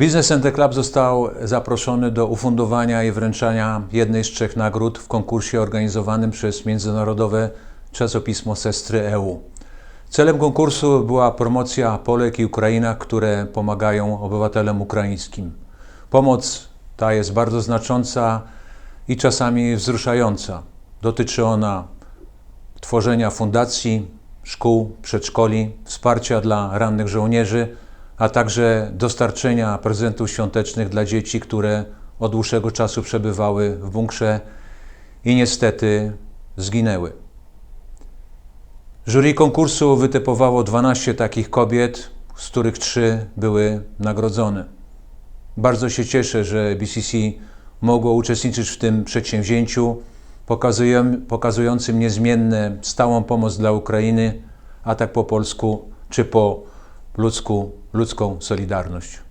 Business Center Club został zaproszony do ufundowania i wręczania jednej z trzech nagród w konkursie organizowanym przez międzynarodowe czasopismo Sestry EU. Celem konkursu była promocja Polek i Ukrainak, które pomagają obywatelom ukraińskim. Pomoc ta jest bardzo znacząca i czasami wzruszająca. Dotyczy ona tworzenia fundacji, szkół, przedszkoli, wsparcia dla rannych żołnierzy, a także dostarczenia prezentów świątecznych dla dzieci, które od dłuższego czasu przebywały w bunkrze i niestety zginęły. Jury konkursu wytypowało 12 takich kobiet, z których 3 były nagrodzone. Bardzo się cieszę, że BCC mogło uczestniczyć w tym przedsięwzięciu, pokazują- pokazującym niezmienne, stałą pomoc dla Ukrainy, a tak po polsku czy po ludzku, ludzką solidarność.